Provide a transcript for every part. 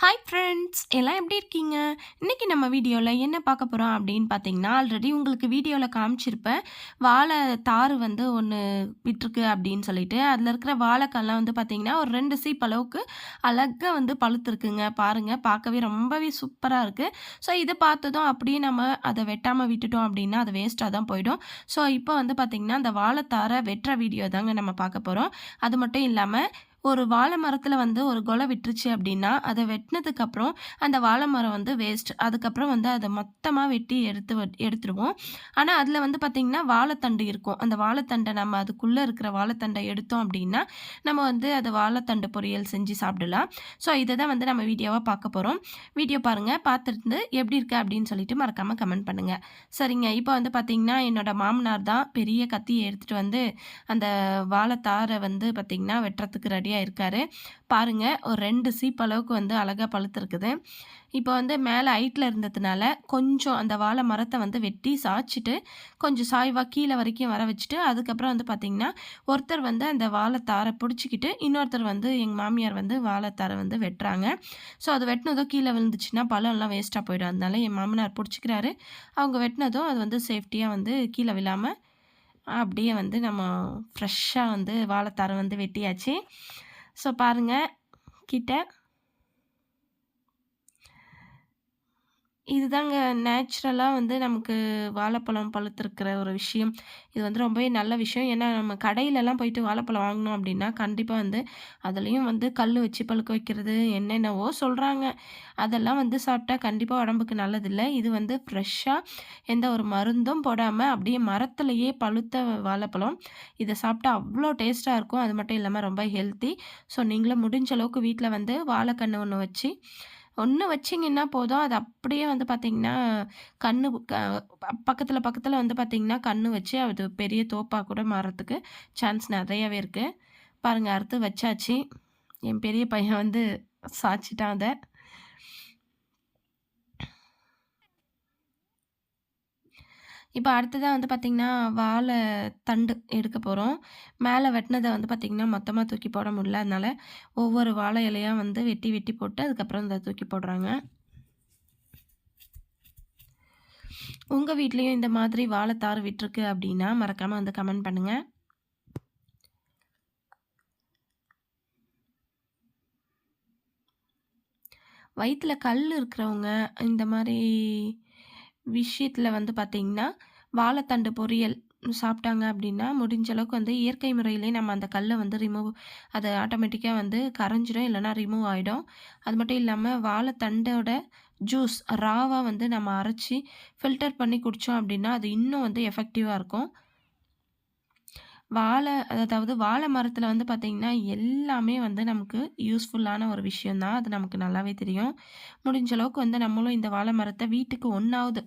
Hi friends எல்லாம் எப்படி இருக்கீங்க? இன்றைக்கி நம்ம வீடியோவில் என்ன பார்க்க போகிறோம் அப்படின்னு பார்த்தீங்கன்னா ஆல்ரெடி உங்களுக்கு வீடியோவில் காமிச்சிருப்பேன். வாழை தார் வந்து ஒன்று விட்டுருக்கு அப்படின்னு சொல்லிட்டு. அதில் இருக்கிற வாழைக்கெல்லாம் வந்து பார்த்திங்கன்னா ஒரு ரெண்டு சீப் அளவுக்கு அழகாக வந்து பழுத்துருக்குங்க. பாருங்கள் பார்க்கவே ரொம்பவே சூப்பராக இருக்குது ஸோ இதை பார்த்ததும் அப்படியே நம்ம அதை வெட்டாமல் விட்டுட்டோம் அப்படின்னா அது வேஸ்ட்டாக தான் போயிடும். ஸோ இப்போ வந்து பார்த்திங்கன்னா அந்த வாழைத்தாரை வெட்டுற வீடியோ தாங்க நம்ம பார்க்க போகிறோம் அது மட்டும் இல்லாமல் ஒரு வாழை மரத்தில் வந்து ஒரு கொலை விட்டுருச்சு அப்படின்னா அதை வெட்டினதுக்கப்புறம் அந்த வாழை மரம் வந்து வேஸ்ட் அதுக்கப்புறம் வந்து அதை மொத்தமாக வெட்டி எடுத்து எடுத்துருவோம். ஆனால் அதில் வந்து பார்த்திங்கன்னா வாழைத்தண்டு இருக்கும். அந்த வாழைத்தண்டை நம்ம அதுக்குள்ளே இருக்கிற வாழைத்தண்டை எடுத்தோம் அப்படின்னா நம்ம வந்து அதை வாழைத்தண்டு பொரியல் செஞ்சு சாப்பிடலாம். ஸோ இதை தான் வந்து நம்ம வீடியோவாக பார்க்க போகிறோம் வீடியோ பாருங்கள் பார்த்துட்டு எப்படி இருக்குது அப்படின்னு சொல்லிட்டு மறக்காமல் கமெண்ட் பண்ணுங்கள் சரிங்க. இப்போ வந்து பார்த்திங்கன்னா என்னோடய மாமனார் தான் பெரிய கத்தியை எடுத்துகிட்டு வந்து அந்த வாழைத்தாரை வந்து பார்த்திங்கன்னா வெட்டுறதுக்கு ரெடியாக ரெடியாக இருக்கார். பாருங்கள் ஒரு ரெண்டு சீப் அளவுக்கு வந்து அழகாக பழுத்துருக்குது. இப்போ வந்து மேலே ஹைட்டில் இருந்ததுனால கொஞ்சம் அந்த வாழை மரத்தை வந்து வெட்டி சாய்ச்சிட்டு கொஞ்சம் சாய்வாக கீழே வரைக்கும் வர வச்சுட்டு அதுக்கப்புறம் வந்து பார்த்திங்கன்னா ஒருத்தர் வந்து அந்த வாழைத்தாரை பிடிச்சிக்கிட்டு இன்னொருத்தர் வந்து எங்கள் மாமியார் வந்து வாழைத்தாரை வந்து வெட்டுறாங்க. ஸோ அது வெட்டினதும் கீழே விழுந்துச்சுன்னா பழம்லாம் வேஸ்ட்டாக போயிடும். அதனால என் மாமனார் பிடிச்சிக்கிறாரு. அவங்க வெட்டினதும் அது வந்து சேஃப்டியாக வந்து கீழே விழாமல் அப்படியே வந்து நம்ம ஃப்ரெஷ்ஷாக வந்து வாழைத்தாரை வந்து வெட்டியாச்சு. ஸோ பாருங்கள் கிட்ட இதுதாங்க நேச்சுரலாக வந்து நமக்கு வாழைப்பழம் பழுத்திருக்கிற ஒரு விஷயம். இது வந்து ரொம்பவே நல்ல விஷயம். ஏன்னா நம்ம கடையிலலாம் போயிட்டு வாழைப்பழம் வாங்கினோம் அப்படின்னா கண்டிப்பாக வந்து அதுலேயும் வந்து கல் வச்சு பழுக்க வைக்கிறது என்னென்னவோ சொல்கிறாங்க அதெல்லாம் வந்து சாப்பிட்டா கண்டிப்பாக உடம்புக்கு நல்லதில்லை. இது வந்து ஃப்ரெஷ்ஷாக எந்த ஒரு மருந்தும் போடாமல் அப்படியே மரத்துலையே பழுத்த வாழைப்பழம். இதை சாப்பிட்டா அவ்வளோ டேஸ்ட்டாக இருக்கும். அது மட்டும் இல்லாமல் ரொம்ப ஹெல்த்தி. ஸோ நீங்களும் முடிஞ்ச அளவுக்கு வீட்டில் வந்து வாழைக்கன்று ஒன்று வச்சு ஒன்று வச்சிங்கன்னா போதும். அது அப்படியே வந்து பார்த்திங்கன்னா கண்ணு பக்கத்தில் பக்கத்தில் வந்து பார்த்திங்கன்னா கண்ணு வச்சு அது பெரிய தோப்பாக கூட மாறுறதுக்கு சான்ஸ் நிறையவே இருக்குது பாருங்கள் அறுத்து வச்சாச்சு. என் பெரிய பையன் வந்து சாச்சிட்டான் அதை. இப்போ அடுத்ததாக வந்து பார்த்திங்கன்னா வாழை தண்டு எடுக்க போகிறோம் மேலே வெட்டினதை வந்து பார்த்திங்கன்னா மொத்தமாக தூக்கி போட முடியல. அதனால் ஒவ்வொரு வாழை இலையாக வந்து வெட்டி வெட்டி போட்டு அதுக்கப்புறம் இதை தூக்கி போடுறாங்க. உங்கள் வீட்லேயும் இந்த மாதிரி வாழைத்தாறு விட்டுருக்கு அப்படின்னா மறக்காமல் வந்து கமெண்ட் பண்ணுங்கள் வயிற்றில் கல் இருக்கிறவங்க இந்த மாதிரி விஷயத்தில் வந்து பார்த்திங்கன்னா வாழைத்தண்டு பொரியல் சாப்பிட்டாங்க அப்படின்னா முடிஞ்ச அளவுக்கு வந்து இயற்கை முறையிலே நம்ம அந்த கல்லை வந்து ரிமூவ் அது ஆட்டோமேட்டிக்காக வந்து கரைஞ்சிடும் இல்லைனா ரிமூவ் ஆகிடும் அது மட்டும் இல்லாமல் வாழைத்தண்டோட ஜூஸ் ராவாக வந்து நம்ம அரைச்சி ஃபில்டர் பண்ணி குடித்தோம் அப்படின்னா அது இன்னும் வந்து எஃபெக்டிவாக இருக்கும். வாழை அதாவது வாழை மரத்தில் வந்து பார்த்திங்கன்னா எல்லாமே வந்து நமக்கு யூஸ்ஃபுல்லான ஒரு விஷயந்தான் அது நமக்கு நல்லாவே தெரியும். முடிஞ்ச அளவுக்கு வந்து நம்மளும் இந்த வாழை மரத்தை வீட்டுக்கு ஒன்றாவது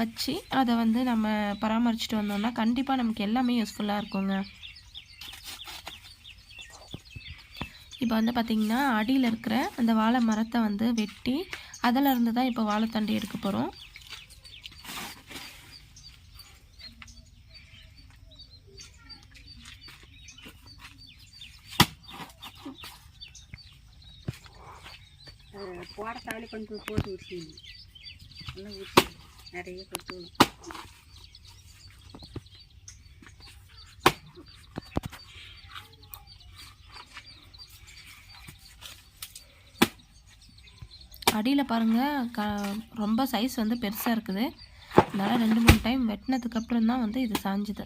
வச்சு அதை வந்து நம்ம பராமரிச்சுட்டு வந்தோம்னா கண்டிப்பாக நமக்கு எல்லாமே யூஸ்ஃபுல்லாக இருக்குங்க. இப்போ வந்து பார்த்திங்கன்னா அடியில் இருக்கிற அந்த வாழை மரத்தை வந்து வெட்டி அதில் இருந்து தான் இப்போ வாழைத்தண்டு எடுக்க போகிறோம் போட தாலி கொஞ்சம் போட்டு விட்டுருங்க நல்லா ஊற்றி நிறைய கொத்தணும் அடியில் பாருங்கள் க ரொம்ப சைஸ் வந்து பெருசாக இருக்குது. அதனால் ரெண்டு மூணு டைம் வெட்டினதுக்கப்புறம் தான் வந்து இது சாஞ்சுது.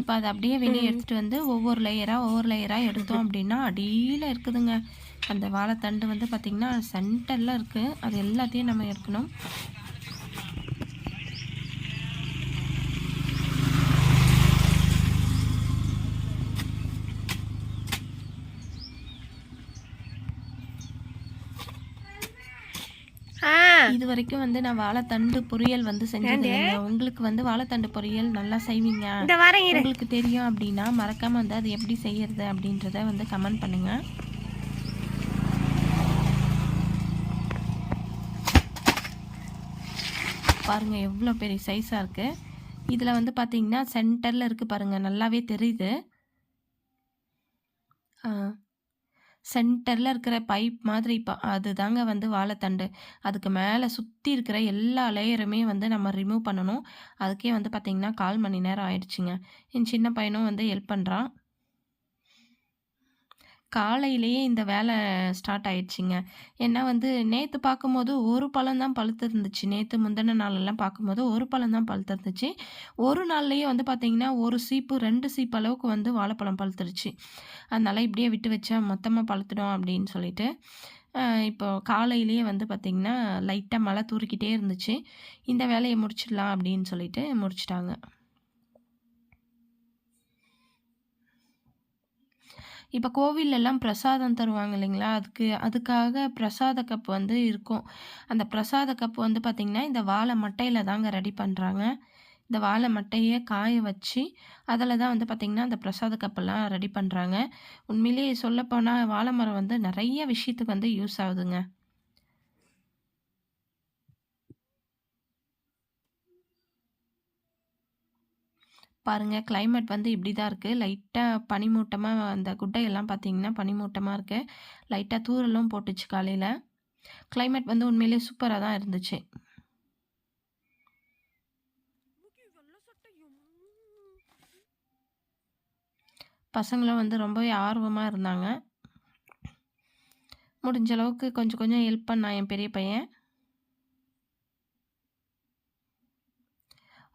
இப்போ அதை அப்படியே வெளியே எடுத்துகிட்டு வந்து ஒவ்வொரு லேயராக ஒவ்வொரு லேயராக எடுத்தோம் அப்படின்னா அடியில் இருக்குதுங்க. அந்த வாழைத்தண்டு வந்து பார்த்திங்கன்னா சென்டரில் இருக்குது அது எல்லாத்தையும் நம்ம எடுக்கணும். இது வரைக்கும் வந்து நான் வாழைத்தண்டு பொரியல் வந்து செஞ்சது உங்களுக்கு வந்து வாழைத்தண்டு பொரியல் நல்லா செய்வீங்க? உங்களுக்கு தெரியும் அப்படின்னா மறக்காம வந்து அது எப்படி செய்யறது அப்படின்றத வந்து கமெண்ட் பண்ணுங்க. பாருங்கள் எவ்வளோ பெரிய சைஸாக இருக்குது இதில் வந்து பார்த்திங்கன்னா சென்டரில் இருக்குது பாருங்கள் நல்லாவே தெரியுது. சென்டரில் இருக்கிற பைப் மாதிரி இப்போ அதுதாங்க வந்து வாழைத்தண்டு. அதுக்கு மேலே சுற்றி இருக்கிற எல்லா லேயருமே வந்து நம்ம ரிமூவ் பண்ணணும். அதுக்கே வந்து பார்த்திங்கன்னா கால் மணி நேரம் ஆயிடுச்சுங்க. என் சின்ன பையனும் வந்து ஹெல்ப் பண்ணுறான் காலையிலேயே இந்த வேலை ஸ்டார்ட் ஆயிடுச்சுங்க. ஏன்னா வந்து நேற்று பார்க்கும்போது ஒரு பழம் தான் பழுத்து இருந்துச்சு நேற்று முந்தின நாளெல்லாம் பார்க்கும்போது ஒரு பழம் தான் பழுத்து இருந்துச்சு ஒரு நாள்லேயே வந்து பார்த்திங்கன்னா ஒரு சீப்பு ரெண்டு சீப்பு அளவுக்கு வந்து வாழைப்பழம் பழுத்துருச்சு. அதனால் இப்படியே விட்டு வச்சா மொத்தமாக பழுத்துடும் அப்படின்னு சொல்லிட்டு இப்போ காலையிலேயே வந்து பார்த்திங்கன்னா லைட்டாக மழை தூறிக்கிட்டே இருந்துச்சு. இந்த வேலையை முடிச்சிடலாம் அப்படின்னு சொல்லிட்டு முடிச்சிட்டாங்க. இப்போ கோவில்லெல்லாம் பிரசாதம் தருவாங்க இல்லைங்களா? அதுக்கு அதுக்காக பிரசாத கப் வந்து இருக்கும். அந்த பிரசாத கப் வந்து பார்த்திங்கன்னா இந்த வாழை மட்டையில் தாங்க ரெடி பண்ணுறாங்க இந்த வாழை மட்டையை காய வச்சு அதில் தான் வந்து பார்த்திங்கன்னா அந்த பிரசாத கப்பெல்லாம் ரெடி பண்ணுறாங்க உண்மையிலேயே சொல்லப்போனால் வாழை மரம் வந்து நிறைய விஷயத்துக்கு வந்து யூஸ் ஆகுதுங்க. பாருங்கள் கிளைமேட் வந்து இப்படி தான் இருக்குது லைட்டாக பனிமூட்டமாக அந்த குட்டையெல்லாம் பார்த்தீங்கன்னா பனிமூட்டமாக இருக்குது லைட்டாக தூரலும் போட்டுச்சு காலையில். கிளைமேட் வந்து உண்மையிலேயே சூப்பராக தான் இருந்துச்சு. பசங்களும் வந்து ரொம்பவே ஆர்வமாக இருந்தாங்க. முடிஞ்ச அளவுக்கு கொஞ்சம் கொஞ்சம் ஹெல்ப் பண்ணான் என் பெரிய பையன்.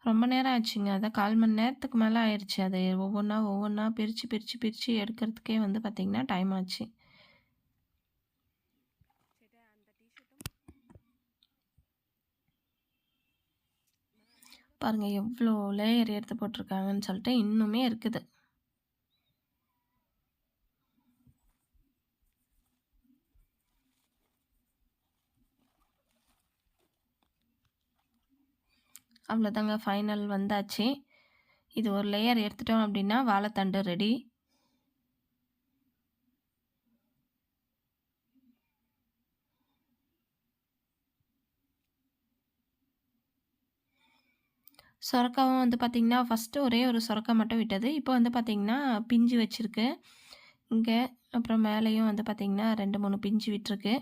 ரொம்ப நேரம் ஆச்சுங்க. அதான் கால் மணி நேரத்துக்கு மேலே ஆயிடுச்சு அது ஒவ்வொன்றா ஒவ்வொன்றா பிரித்து பிரித்து பிரித்து எடுக்கிறதுக்கே வந்து பார்த்திங்கன்னா டைம் ஆச்சு. பாருங்கள் எவ்வளோ லேயர் எடுத்து போட்டிருக்காங்கன்னு சொல்லிட்டு இன்னுமே இருக்குது. அவ்வளோதாங்க ஃபைனல் வந்தாச்சு. இது ஒரு லேயர் எடுத்துட்டோம் அப்படின்னா வாழைத்தண்டு ரெடி சொரக்காவும் வந்து பார்த்திங்கன்னா ஃபஸ்ட்டு ஒரே ஒரு சொரக்கா மட்டும் விட்டது. இப்போ வந்து பார்த்திங்கன்னா பிஞ்சு வச்சுருக்கு. இங்கே அப்புறம் மேலேயும் வந்து பார்த்திங்கன்னா ரெண்டு மூணு பிஞ்சு விட்டுருக்கு.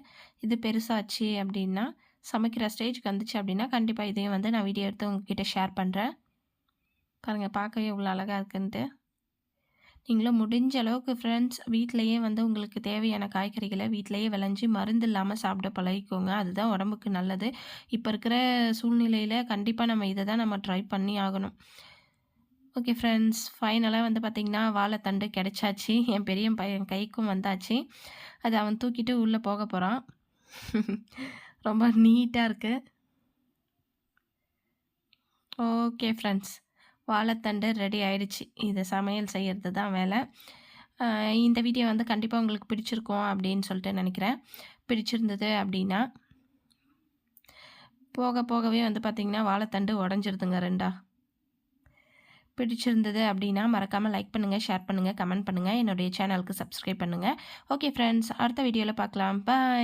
இது பெருசாச்சு அப்படின்னா சமைக்கிற ஸ்டேஜ்க்கு வந்துச்சு அப்படின்னா கண்டிப்பாக இதையும் வந்து நான் வீடியோ எடுத்து உங்ககிட்ட ஷேர் பண்ணுறேன் பாருங்கள் பார்க்கவே இவ்வளோ அழகாக இருக்குன்ட்டு. நீங்களும் முடிஞ்ச அளவுக்கு ஃப்ரெண்ட்ஸ் வீட்டிலையே வந்து உங்களுக்கு தேவையான காய்கறிகளை வீட்டிலையே விளைஞ்சி மருந்து இல்லாமல் சாப்பிட பழகிக்கோங்க. அதுதான் உடம்புக்கு நல்லது. இப்போ இருக்கிற சூழ்நிலையில் கண்டிப்பாக நம்ம இதை தான் நம்ம ட்ரை பண்ணி ஆகணும். ஓகே ஃப்ரெண்ட்ஸ் ஃபைனலாக வந்து பார்த்திங்கன்னா வாழைத்தண்டு கிடைச்சாச்சு. என் பெரிய பையன் கைக்கும் வந்தாச்சு. அது அவன் தூக்கிட்டு உள்ளே போக போகிறான் ரொம்ப நீட்டாக இருக்குது ஓகே ஃப்ரெண்ட்ஸ் வாழைத்தண்டு ரெடி ஆயிடுச்சு. இது சமையல் செய்கிறது தான் வேலை இந்த வீடியோ வந்து கண்டிப்பாக உங்களுக்கு பிடிச்சிருக்கும் அப்படின்னு சொல்லிட்டு நினைக்கிறேன். பிடிச்சிருந்தது அப்படின்னா போக போகவே வந்து பார்த்திங்கன்னா வாழைத்தண்டு உடஞ்சிருதுங்க ரெண்டா. பிடிச்சிருந்தது அப்படின்னா மறக்காமல் லைக் பண்ணுங்கள் ஷேர் பண்ணுங்கள் கமெண்ட் பண்ணுங்கள் என்னுடைய சேனலுக்கு சப்ஸ்கிரைப் பண்ணுங்கள் ஓகே ஃப்ரெண்ட்ஸ் அடுத்த வீடியோவில் பார்க்கலாம் பாய்